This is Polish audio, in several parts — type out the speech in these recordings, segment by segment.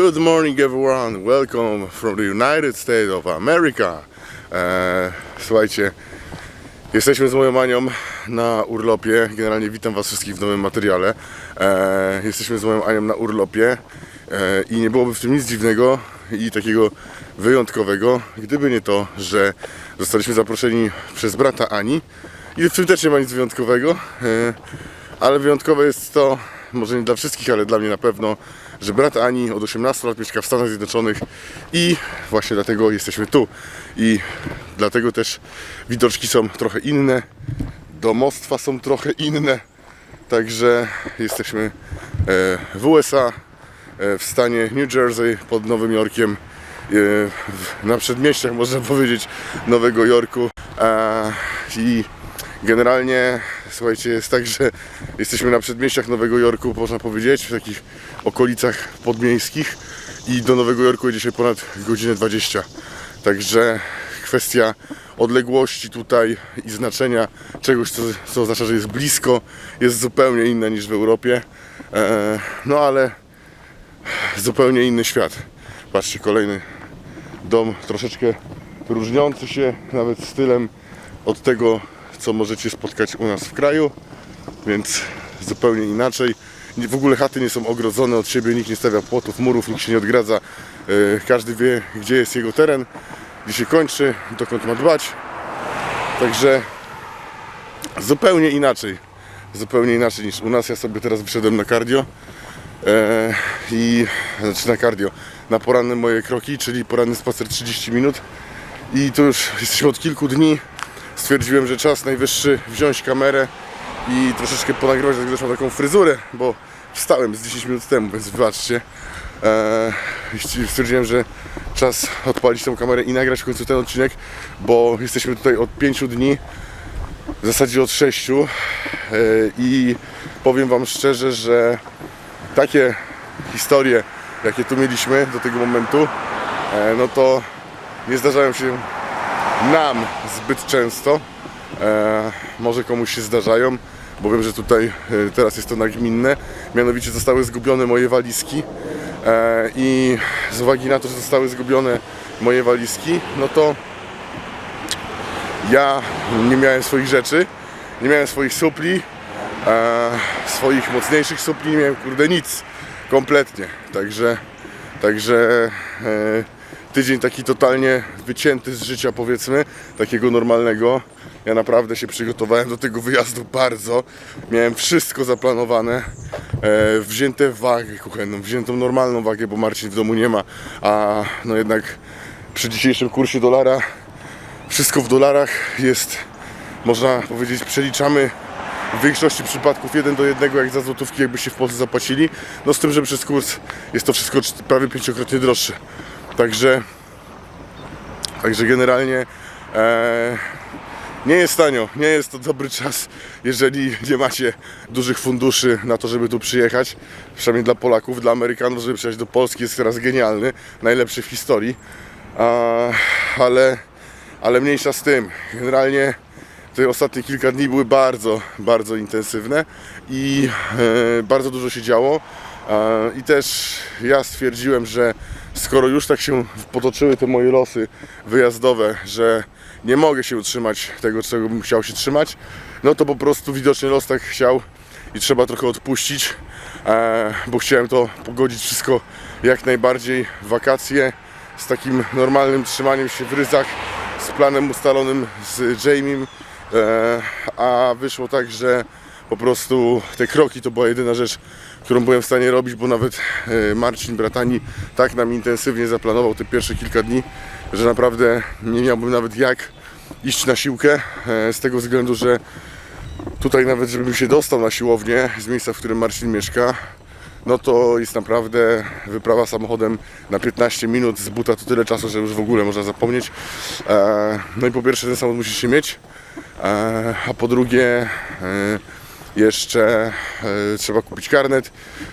Good morning everyone, welcome from the United States of America. Eee, słuchajcie, jesteśmy z moją Anią na urlopie. Generalnie witam Was wszystkich w nowym materiale. Eee, jesteśmy z moją Anią na urlopie eee, i nie byłoby w tym nic dziwnego i takiego wyjątkowego, gdyby nie to, że zostaliśmy zaproszeni przez brata Ani i w tym też nie ma nic wyjątkowego, eee, ale wyjątkowe jest to, może nie dla wszystkich, ale dla mnie na pewno, że brat Ani od 18 lat mieszka w Stanach Zjednoczonych i właśnie dlatego jesteśmy tu. I dlatego też widoczki są trochę inne, domostwa są trochę inne, także jesteśmy e, w USA, e, w stanie New Jersey pod Nowym Jorkiem, e, na przedmieściach można powiedzieć Nowego Jorku i generalnie słuchajcie jest tak, że jesteśmy na przedmieściach Nowego Jorku można powiedzieć, w takich okolicach podmiejskich i do Nowego Jorku jedzie się ponad godzinę 20 także kwestia odległości tutaj i znaczenia czegoś, co, co oznacza, że jest blisko, jest zupełnie inna niż w Europie. E, no ale zupełnie inny świat. Patrzcie, kolejny dom troszeczkę różniący się nawet stylem od tego, co możecie spotkać u nas w kraju, więc zupełnie inaczej. W ogóle chaty nie są ogrodzone od siebie, nikt nie stawia płotów, murów, nikt się nie odgradza. E, Każdy wie, gdzie jest jego teren, gdzie się kończy, dokąd ma dbać. Także zupełnie inaczej. Zupełnie inaczej niż u nas. Ja sobie teraz wyszedłem na cardio e, i znaczy na cardio, na poranne moje kroki, czyli poranny spacer 30 minut. I tu już jesteśmy od kilku dni. Stwierdziłem, że czas najwyższy wziąć kamerę i troszeczkę ponagrywać, dlatego też mam taką fryzurę, bo wstałem z 10 minut temu, więc wybaczcie. Eee, stwierdziłem, że czas odpalić tą kamerę i nagrać w końcu ten odcinek, bo jesteśmy tutaj od 5 dni, w zasadzie od 6 eee, i powiem Wam szczerze, że takie historie, jakie tu mieliśmy do tego momentu, e, no to nie zdarzają się nam zbyt często. E, może komuś się zdarzają, bo wiem, że tutaj e, teraz jest to nagminne. Mianowicie zostały zgubione moje walizki e, i z uwagi na to, że zostały zgubione moje walizki, no to ja nie miałem swoich rzeczy, nie miałem swoich supli, e, swoich mocniejszych supli, nie miałem kurde nic, kompletnie. Także, także e, tydzień taki totalnie wycięty z życia powiedzmy, takiego normalnego. Ja naprawdę się przygotowałem do tego wyjazdu bardzo. Miałem wszystko zaplanowane, e, wzięte wagę kuchenną, wziętą normalną wagę, bo Marcin w domu nie ma, a no jednak przy dzisiejszym kursie dolara wszystko w dolarach jest, można powiedzieć, przeliczamy w większości przypadków jeden do jednego, jak za złotówki, jakbyście w Polsce zapłacili. No z tym, że przez kurs jest to wszystko prawie pięciokrotnie droższe. Także, także generalnie e, nie jest tanio, nie jest to dobry czas, jeżeli nie macie dużych funduszy na to, żeby tu przyjechać. Przynajmniej dla Polaków, dla Amerykanów, żeby przyjechać do Polski jest teraz genialny, najlepszy w historii. A, ale, ale mniejsza z tym. Generalnie te ostatnie kilka dni były bardzo, bardzo intensywne i e, bardzo dużo się działo. E, I też ja stwierdziłem, że skoro już tak się potoczyły te moje losy wyjazdowe, że nie mogę się utrzymać tego, czego bym chciał się trzymać, no to po prostu widocznie los tak chciał i trzeba trochę odpuścić, e, bo chciałem to pogodzić wszystko jak najbardziej wakacje z takim normalnym trzymaniem się w ryzach, z planem ustalonym z Jamiem, e, a wyszło tak, że po prostu te kroki to była jedyna rzecz, którą byłem w stanie robić, bo nawet e, Marcin Bratani tak nam intensywnie zaplanował te pierwsze kilka dni, że naprawdę nie miałbym nawet jak iść na siłkę, e, z tego względu, że tutaj nawet żebym się dostał na siłownię z miejsca, w którym Marcin mieszka, no to jest naprawdę wyprawa samochodem na 15 minut z buta to tyle czasu, że już w ogóle można zapomnieć. E, No i po pierwsze ten samochód musi się mieć, a po drugie jeszcze e, trzeba kupić karnet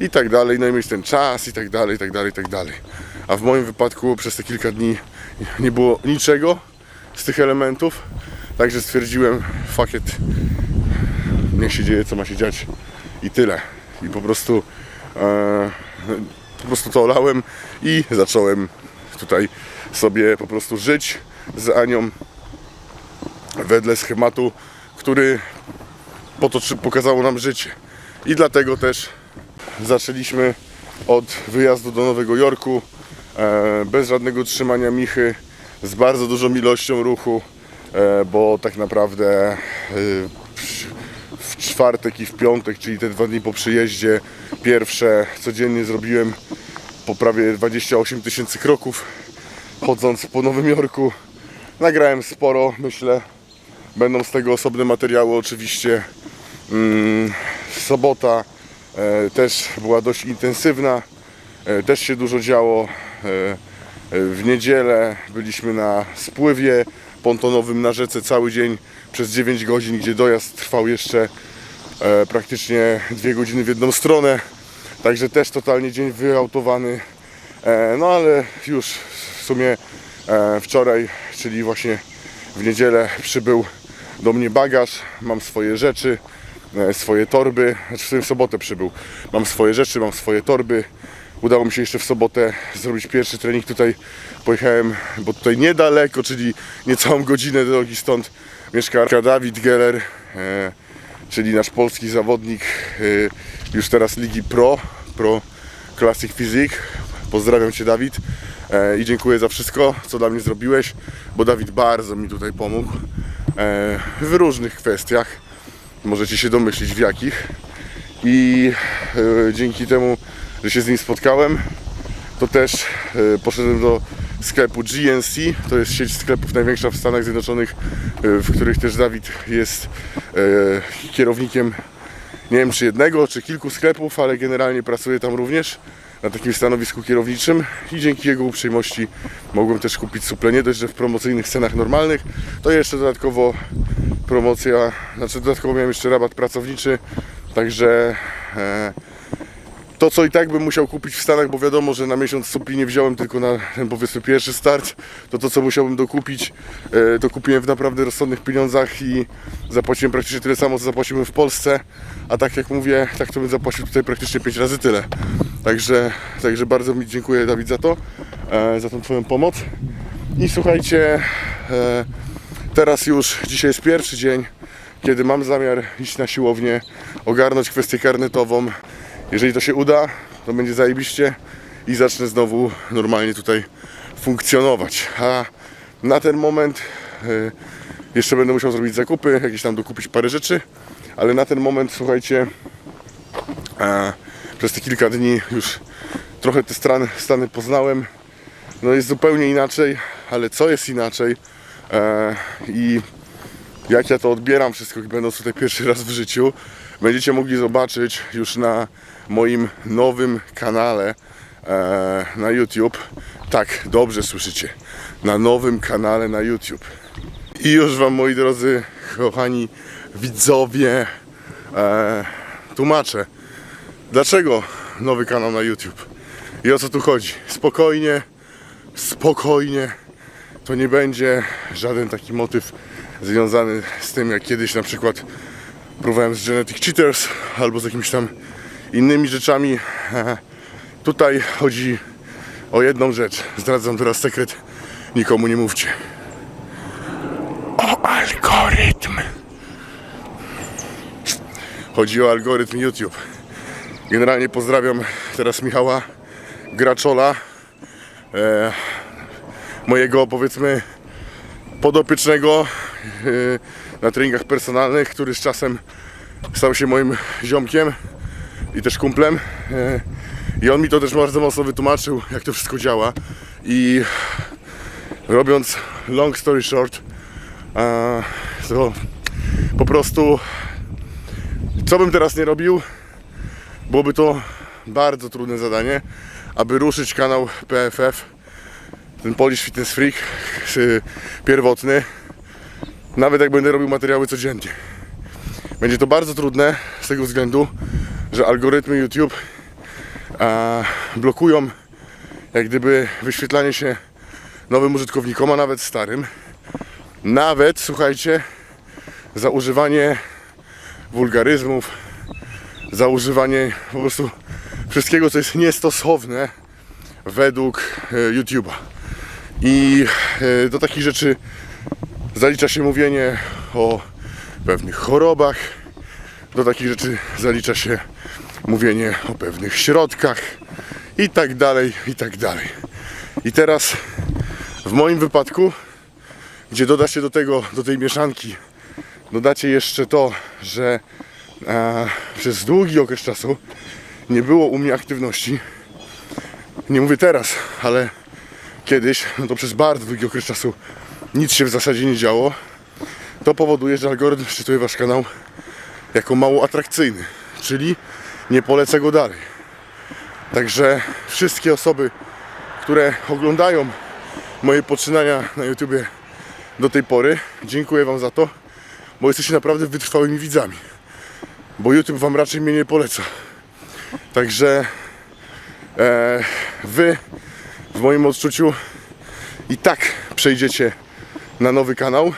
i tak dalej, no i mieć ten czas i tak dalej, i tak dalej, i tak dalej. A w moim wypadku przez te kilka dni nie było niczego z tych elementów, także stwierdziłem, fuck it, niech się dzieje co ma się dziać i tyle. I po prostu e, po prostu to olałem i zacząłem tutaj sobie po prostu żyć z Anią wedle schematu, który potoczy, pokazało nam życie. I dlatego też zaczęliśmy od wyjazdu do Nowego Jorku e, bez żadnego trzymania michy, z bardzo dużą ilością ruchu, e, bo tak naprawdę e, w czwartek i w piątek, czyli te dwa dni po przyjeździe, pierwsze codziennie zrobiłem po prawie 28 tysięcy kroków chodząc po Nowym Jorku. Nagrałem sporo, myślę. Będą z tego osobne materiały oczywiście. Mm, sobota e, też była dość intensywna. E, też się dużo działo. E, w niedzielę byliśmy na spływie pontonowym na rzece cały dzień przez 9 godzin, gdzie dojazd trwał jeszcze praktycznie 2 godziny w jedną stronę. Także też totalnie dzień wyautowany. No ale już w sumie wczoraj, czyli właśnie w niedzielę przybył do mnie bagaż, mam swoje rzeczy, swoje torby, znaczy w sobotę przybył. Mam swoje rzeczy, mam swoje torby. Udało mi się jeszcze w sobotę zrobić pierwszy trening tutaj. Pojechałem, bo tutaj niedaleko, czyli niecałą godzinę drogi stąd mieszka Dawid Geller, e, czyli nasz polski zawodnik e, już teraz Ligi Pro, Pro Classic Physique. Pozdrawiam Cię Dawid e, i dziękuję za wszystko, co dla mnie zrobiłeś, bo Dawid bardzo mi tutaj pomógł e, w różnych kwestiach. Możecie się domyślić w jakich. I e, dzięki temu, że się z nim spotkałem, to też e, poszedłem do sklepu GNC. To jest sieć sklepów największa w Stanach Zjednoczonych, e, w których też Dawid jest kierownikiem nie wiem czy jednego, czy kilku sklepów, ale generalnie pracuję tam również na takim stanowisku kierowniczym i dzięki jego uprzejmości mogłem też kupić suple nie dość, że w promocyjnych cenach normalnych, to jeszcze dodatkowo promocja, znaczy dodatkowo miałem jeszcze rabat pracowniczy, także e, to co i tak bym musiał kupić w Stanach, bo wiadomo, że na miesiąc supli nie wziąłem tylko na ten powiedzmy pierwszy start, to to co musiałbym dokupić, e, to kupiłem w naprawdę rozsądnych pieniądzach i zapłaciłem praktycznie tyle samo, co zapłaciłem w Polsce, a tak jak mówię, tak to bym zapłacił tutaj praktycznie 5 razy tyle. Także, także bardzo mi dziękuję Dawid za to, e, za tą Twoją pomoc. I słuchajcie, e, teraz już dzisiaj jest pierwszy dzień, kiedy mam zamiar iść na siłownię, ogarnąć kwestię karnetową. Jeżeli to się uda, to będzie zajebiście i zacznę znowu normalnie tutaj funkcjonować. A na ten moment e, jeszcze będę musiał zrobić zakupy, jakieś tam dokupić parę rzeczy, ale na ten moment słuchajcie, przez te kilka dni już trochę te strany, stany poznałem. No jest zupełnie inaczej, ale co jest inaczej e, i jak ja to odbieram wszystko, będąc tutaj pierwszy raz w życiu, będziecie mogli zobaczyć już na moim nowym kanale e, na YouTube. Tak, dobrze słyszycie. Na nowym kanale na YouTube. I już Wam, moi drodzy, kochani widzowie, e, tłumaczę, dlaczego nowy kanał na YouTube i o co tu chodzi. Spokojnie, spokojnie. To nie będzie żaden taki motyw związany z tym, jak kiedyś na przykład próbowałem z Genetic Cheaters albo z jakimiś tam innymi rzeczami. Tutaj chodzi o jedną rzecz. Zdradzam teraz sekret. Nikomu nie mówcie. O algorytm. Chodzi o algorytm YouTube. Generalnie pozdrawiam teraz Michała Graczola. E, mojego powiedzmy podopiecznego yy, na treningach personalnych, który z czasem stał się moim ziomkiem i też kumplem. Yy, I on mi to też bardzo mocno wytłumaczył, jak to wszystko działa. I robiąc long story short, e, to po prostu co bym teraz nie robił, byłoby to bardzo trudne zadanie, aby ruszyć kanał PFF ten Polish Fitness Freak pierwotny, nawet jak będę robił materiały codziennie. Będzie to bardzo trudne z tego względu, że algorytmy YouTube a, blokują jak gdyby wyświetlanie się nowym użytkownikom, a nawet starym. Nawet, słuchajcie, za używanie wulgaryzmów, za używanie po prostu wszystkiego, co jest niestosowne według e, YouTube'a. I e, do takich rzeczy zalicza się mówienie o pewnych chorobach, do takich rzeczy zalicza się mówienie o pewnych środkach i tak dalej, i tak dalej. I teraz w moim wypadku, gdzie dodacie do tego, do tej mieszanki, dodacie jeszcze to, że e, przez długi okres czasu nie było u mnie aktywności. Nie mówię teraz, ale kiedyś, no to przez bardzo długi okres czasu nic się w zasadzie nie działo. To powoduje, że algorytm szczytuje wasz kanał jako mało atrakcyjny, czyli nie poleca go dalej. Także wszystkie osoby, które oglądają moje poczynania na YouTubie do tej pory, dziękuję Wam za to, bo jesteście naprawdę wytrwałymi widzami. Bo YouTube Wam raczej mnie nie poleca. Także e, Wy w moim odczuciu i tak przejdziecie na nowy kanał,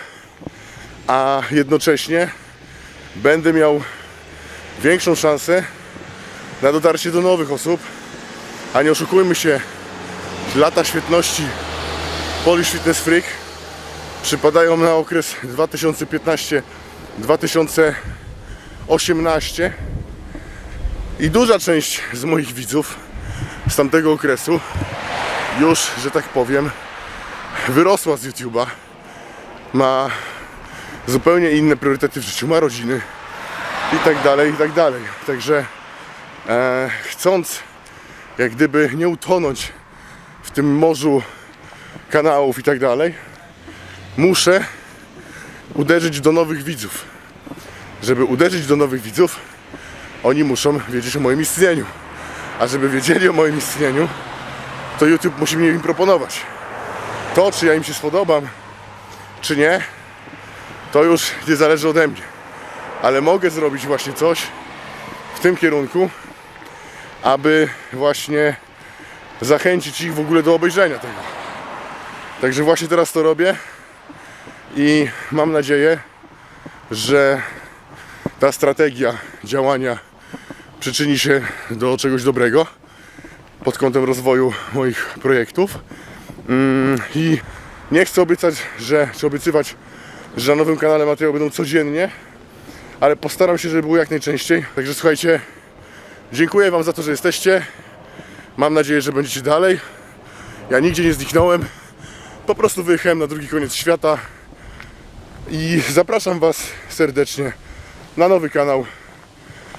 a jednocześnie będę miał większą szansę na dotarcie do nowych osób, a nie oszukujmy się, lata świetności Polish Fitness Freak przypadają na okres 2015-2018 i duża część z moich widzów z tamtego okresu już, że tak powiem, wyrosła z YouTube'a, ma zupełnie inne priorytety w życiu, ma rodziny i tak dalej, i tak dalej. Także e, chcąc jak gdyby nie utonąć w tym morzu kanałów i tak dalej, muszę uderzyć do nowych widzów. Żeby uderzyć do nowych widzów, oni muszą wiedzieć o moim istnieniu. A żeby wiedzieli o moim istnieniu, to YouTube musi mnie im proponować. To, czy ja im się spodobam, czy nie, to już nie zależy ode mnie. Ale mogę zrobić właśnie coś w tym kierunku, aby właśnie zachęcić ich w ogóle do obejrzenia tego. Także właśnie teraz to robię i mam nadzieję, że ta strategia działania przyczyni się do czegoś dobrego pod kątem rozwoju moich projektów. Mm, I nie chcę obiecać, że, czy obiecywać, że na nowym kanale materiały będą codziennie, ale postaram się, żeby było jak najczęściej. Także słuchajcie, dziękuję Wam za to, że jesteście. Mam nadzieję, że będziecie dalej. Ja nigdzie nie zniknąłem. Po prostu wyjechałem na drugi koniec świata i zapraszam Was serdecznie na nowy kanał.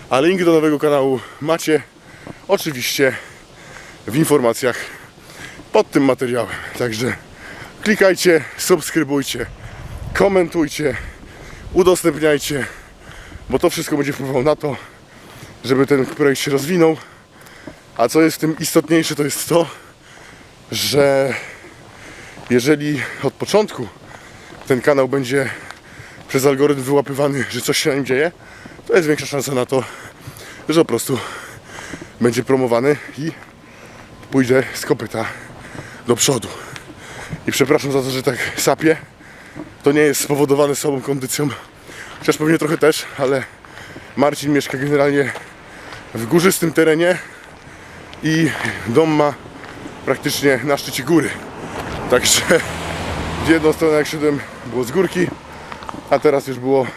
A link do nowego kanału macie oczywiście w informacjach pod tym materiałem. Także klikajcie, subskrybujcie, komentujcie, udostępniajcie, bo to wszystko będzie wpływało na to, żeby ten projekt się rozwinął. A co jest w tym istotniejsze, to jest to, że jeżeli od początku ten kanał będzie przez algorytm wyłapywany, że coś się na nim dzieje, to jest większa szansa na to, że po prostu będzie promowany i pójdę z kopyta do przodu. I przepraszam za to, że tak sapię. To nie jest spowodowane słabą kondycją, chociaż pewnie trochę też, ale Marcin mieszka generalnie w górzystym terenie i dom ma praktycznie na szczycie góry. Także w jedną stronę jak szedłem było z górki, a teraz już było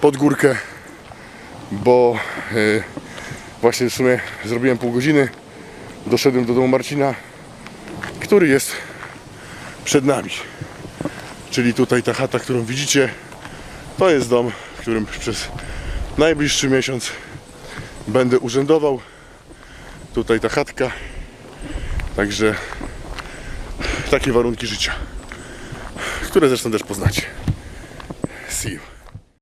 pod górkę, bo e, właśnie w sumie zrobiłem pół godziny, doszedłem do domu Marcina, który jest przed nami. Czyli tutaj ta chata, którą widzicie, to jest dom, w którym przez najbliższy miesiąc będę urzędował. Tutaj ta chatka. Także takie warunki życia, które zresztą też poznacie. See you.